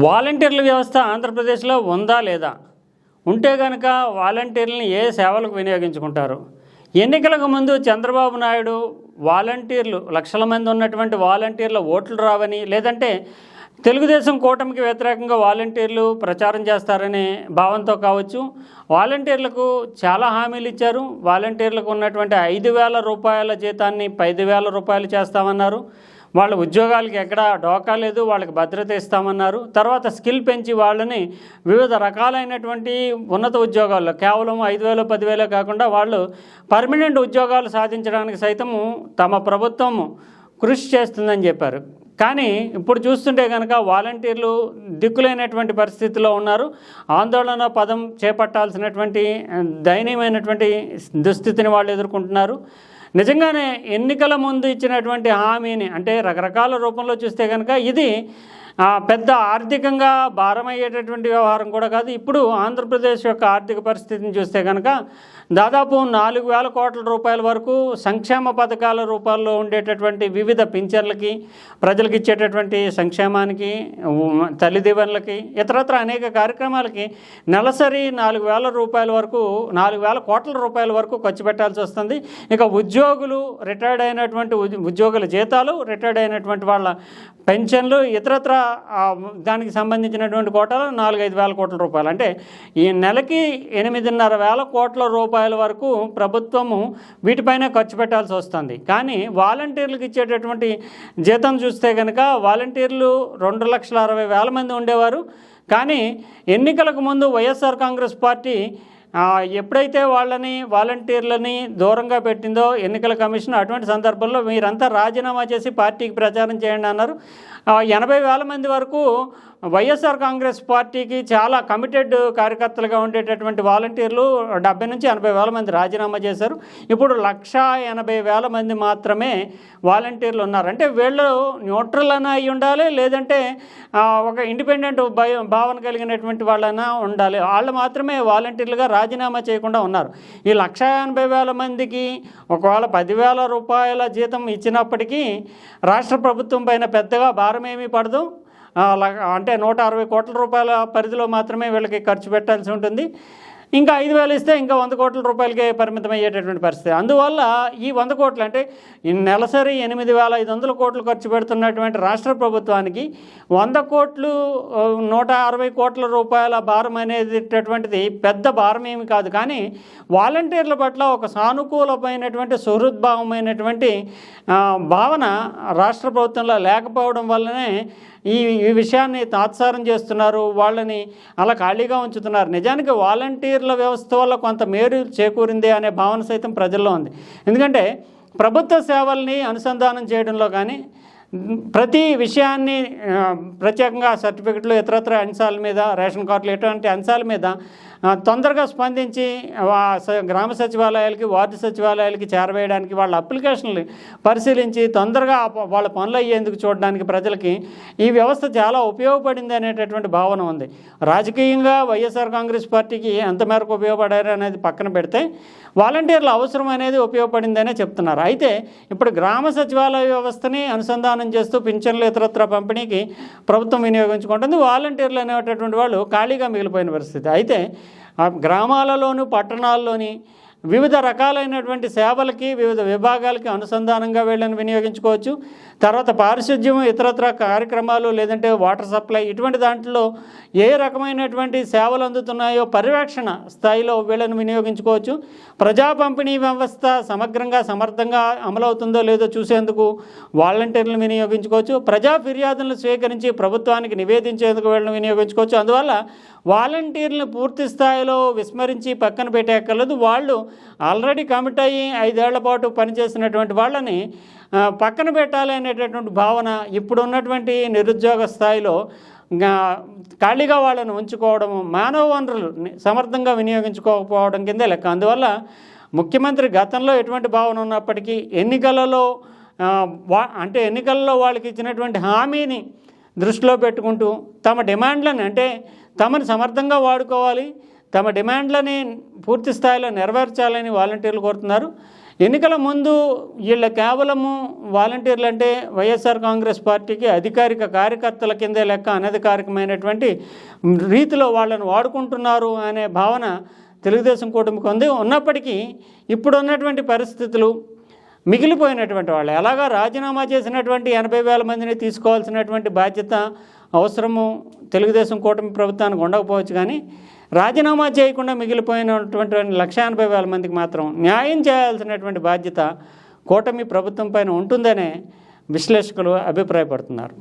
వాలంటీర్ల వ్యవస్థ ఆంధ్రప్రదేశ్లో ఉందా లేదా? ఉంటే కనుక వాలంటీర్లను ఏ సేవలకు వినియోగించుకుంటారు? ఎన్నికలకు ముందు చంద్రబాబు నాయుడు వాలంటీర్లు లక్షల మంది ఉన్నటువంటి వాలంటీర్ల ఓట్లు రావని లేదంటే తెలుగుదేశం కూటమికి వ్యతిరేకంగా వాలంటీర్లు ప్రచారం చేస్తారనే భావంతో కావచ్చు వాలంటీర్లకు చాలా హామీలు ఇచ్చారు. వాలంటీర్లకు ఉన్నటువంటి ఐదు వేల రూపాయల జీతాన్ని పది వేల రూపాయలు చేస్తామన్నారు. వాళ్ళ ఉద్యోగాలకి ఎక్కడ డోకా లేదు వాళ్ళకి భద్రత ఇస్తామన్నారు. తర్వాత స్కిల్ పెంచి వాళ్ళని వివిధ రకాలైనటువంటి ఉన్నత ఉద్యోగాల్లో కేవలం ఐదు వేలు పదివేలు కాకుండా వాళ్ళు పర్మనెంట్ ఉద్యోగాలు సాధించడానికి సైతము తమ ప్రభుత్వం కృషి చేస్తుందని చెప్పారు. కానీ ఇప్పుడు చూస్తుంటే కనుక వాలంటీర్లు దిక్కులైనటువంటి పరిస్థితిలో ఉన్నారు. ఆందోళన పదం చేపట్టాల్సినటువంటి దయనీయమైనటువంటి దుస్థితిని వాళ్ళు ఎదుర్కొంటున్నారు. నిజంగానే ఎన్నికల ముందు ఇచ్చినటువంటి హామీని అంటే రకరకాల రూపంలో చూస్తే కనుక ఇది పెద్ద ఆర్థికంగా భారమయ్యేటటువంటి వ్యవహారం కూడా కాదు. ఇప్పుడు ఆంధ్రప్రదేశ్ యొక్క ఆర్థిక పరిస్థితిని చూస్తే కనుక దాదాపు నాలుగు వేల కోట్ల రూపాయల వరకు సంక్షేమ పథకాల రూపాల్లో ఉండేటటువంటి వివిధ పింఛన్లకి ప్రజలకు ఇచ్చేటటువంటి సంక్షేమానికి ఉ- తల్లి దీవెనలకి ఇతరత్ర అనేక కార్యక్రమాలకి నెలసరి నాలుగు వేల రూపాయల వరకు నాలుగు వేల కోట్ల రూపాయల వరకు ఖర్చు పెట్టాల్సి వస్తుంది. ఇక ఉద్యోగులు రిటైర్డ్ అయినటువంటి ఉద్య- ఉద్యోగుల జీతాలు రిటైర్డ్ అయినటువంటి వాళ్ళ పెన్షన్లు ఇతరత్ర దానికి సంబంధించినటువంటి కోటాలు నాలుగైదు వేల కోట్ల రూపాయలు. అంటే ఈ నెలకి ఎనిమిదిన్నర వేల కోట్ల రూపాయల వరకు ప్రభుత్వము వీటిపైన ఖర్చు పెట్టాల్సి వస్తుంది. కానీ వాలంటీర్లకు ఇచ్చేటటువంటి జీతం చూస్తే కనుక వాలంటీర్లు రెండు లక్షల అరవై వేల మంది ఉండేవారు. కానీ ఎన్నికలకు ముందు వైఎస్ఆర్ కాంగ్రెస్ పార్టీ ఎప్పుడైతే వాళ్ళని వాలంటీర్లని దూరంగా పెట్టిందో ఎన్నికల కమిషన్ అటువంటి సందర్భంలో మీరంతా రాజీనామా చేసి పార్టీకి ప్రచారం చేయండి అన్నారు. ఎనభై వేల మంది వరకు వైఎస్ఆర్ కాంగ్రెస్ పార్టీకి చాలా కమిటెడ్ కార్యకర్తలుగా ఉండేటటువంటి వాలంటీర్లు డెబ్బై నుంచి ఎనభై వేల మంది రాజీనామా చేశారు. ఇప్పుడు లక్ష ఎనభై వేల మంది మాత్రమే వాలంటీర్లు ఉన్నారు. అంటే వీళ్ళు న్యూట్రల్ అయినా అయి ఉండాలి లేదంటే ఒక ఇండిపెండెంట్ భయ భావన కలిగినటువంటి వాళ్ళైనా ఉండాలి. వాళ్ళు మాత్రమే వాలంటీర్లుగా రాజీనామా చేయకుండా ఉన్నారు. ఈ లక్ష ఎనభై వేల మందికి ఒకవేళ పదివేల రూపాయల జీతం ఇచ్చినప్పటికీ రాష్ట్ర ప్రభుత్వం పైన పెద్దగా భారం ఏమీ పడదు. అంటే నూట అరవై కోట్ల రూపాయల పరిధిలో మాత్రమే వీళ్ళకి ఖర్చు పెట్టాల్సి ఉంటుంది. ఇంకా ఐదు వేలు ఇస్తే ఇంకా వంద కోట్ల రూపాయలకే పరిమితం అయ్యేటటువంటి పరిస్థితి. అందువల్ల ఈ వంద కోట్లు అంటే ఈ నెలసరి ఎనిమిది వేల ఐదు వందల కోట్లు ఖర్చు పెడుతున్నటువంటి రాష్ట్ర ప్రభుత్వానికి వంద కోట్లు నూట అరవై కోట్ల రూపాయల భారం అనేటటువంటిది పెద్ద భారం ఏమి కాదు. కానీ వాలంటీర్ల పట్ల ఒక సానుకూలమైనటువంటి సుహృద్భావమైనటువంటి భావన రాష్ట్ర ప్రభుత్వంలో లేకపోవడం వల్లనే ఈ ఈ విషయాన్ని తాత్సారం చేస్తున్నారు వాళ్ళని అలా ఖాళీగా ఉంచుతున్నారు. నిజానికి వాలంటీర్ల వ్యవస్థ వల్ల కొంత మేలు చేకూరింది అనే భావన సైతం ప్రజల్లో ఉంది. ఎందుకంటే ప్రభుత్వ సేవల్ని అనుసంధానం చేయడంలో కానీ ప్రతి విషయాన్ని ప్రత్యేకంగా సర్టిఫికెట్లు ఇతరత్ర అంశాల మీద రేషన్ కార్డులు ఇటువంటి అంశాల మీద తొందరగా స్పందించి గ్రామ సచివాలయాలకి వార్డు సచివాలయాలకి చేరవేయడానికి వాళ్ళ అప్లికేషన్లు పరిశీలించి తొందరగా వాళ్ళ పనులు అయ్యేందుకు చూడడానికి ప్రజలకి ఈ వ్యవస్థ చాలా ఉపయోగపడింది అనేటటువంటి భావన ఉంది. రాజకీయంగా వైఎస్ఆర్ కాంగ్రెస్ పార్టీకి ఎంత మేరకు ఉపయోగపడారు అనేది పక్కన పెడితే వాలంటీర్ల అవసరం అనేది ఉపయోగపడిందనే చెప్తున్నారు. అయితే ఇప్పుడు గ్రామ సచివాలయ వ్యవస్థని అనుసంధానం చేస్తూ పింఛన్లు ఇతరత్ర పంపిణీకి ప్రభుత్వం వినియోగించుకుంటుంది. వాలంటీర్లు అనేటటువంటి వాళ్ళు ఖాళీగా మిగిలిపోయిన పరిస్థితి. అయితే గ్రామాలలోను పట్టణాల్లోని వివిధ రకాలైనటువంటి సేవలకి వివిధ విభాగాలకి అనుసంధానంగా వీళ్ళని వినియోగించుకోవచ్చు. తర్వాత పారిశుద్ధ్యం ఇతరత్ర కార్యక్రమాలు లేదంటే వాటర్ సప్లై ఇటువంటి దాంట్లో ఏ రకమైనటువంటి సేవలు అందుతున్నాయో పర్యవేక్షణ స్థాయిలో వీళ్ళని వినియోగించుకోవచ్చు. ప్రజా పంపిణీ వ్యవస్థ సమగ్రంగా సమర్థంగా అమలవుతుందో లేదో చూసేందుకు వాలంటీర్లను వినియోగించుకోవచ్చు. ప్రజా ఫిర్యాదులను స్వీకరించి ప్రభుత్వానికి నివేదించేందుకు వీళ్ళని వినియోగించుకోవచ్చు. అందువల్ల వాలంటీర్లను పూర్తి స్థాయిలో విస్మరించి పక్కన పెట్టేక్కర్లేదు వాళ్ళు ఆల్రెడీ కమిట్ అయ్యి ఐదేళ్ళ పాటు పనిచేసినటువంటి వాళ్ళని పక్కన పెట్టాలి అనేటటువంటి భావన ఇప్పుడు ఉన్నటువంటి నిరుద్యోగ స్థాయిలో ఖాళీగా వాళ్ళని ఉంచుకోవడము మానవ వనరులు సమర్థంగా వినియోగించుకోకపోవడం కిందే లెక్క. అందువల్ల ముఖ్యమంత్రి గతంలో ఎటువంటి భావన ఉన్నప్పటికీ ఎన్నికలలో వా అంటే ఎన్నికల్లో వాళ్ళకి ఇచ్చినటువంటి హామీని దృష్టిలో పెట్టుకుంటూ తమ డిమాండ్లను అంటే తమను సమర్థంగా వాడుకోవాలి తమ డిమాండ్లని పూర్తి స్థాయిలో నెరవేర్చాలని వాలంటీర్లు కోరుతున్నారు. ఎన్నికల ముందు వీళ్ళ కేవలము వాలంటీర్లు అంటే వైఎస్ఆర్ కాంగ్రెస్ పార్టీకి అధికారిక కార్యకర్తల కిందే లెక్క అనధికారికమైనటువంటి రీతిలో వాళ్ళని వాడుకుంటున్నారు అనే భావన తెలుగుదేశం కూటమికి ఉంది. ఉన్నప్పటికీ ఇప్పుడు ఉన్నటువంటి పరిస్థితులు మిగిలిపోయినటువంటి వాళ్ళు ఎలాగా రాజీనామా చేసినటువంటి ఎనభై వేల మందిని తీసుకోవాల్సినటువంటి బాధ్యత అవసరము తెలుగుదేశం కూటమి ప్రభుత్వానికి ఉండకపోవచ్చు కానీ రాజీనామా చేయకుండా మిగిలిపోయినటువంటి లక్ష ఎనభై వేల మందికి మాత్రం న్యాయం చేయాల్సినటువంటి బాధ్యత కూటమి ప్రభుత్వం పైన ఉంటుందనే విశ్లేషకులు అభిప్రాయపడుతున్నారు.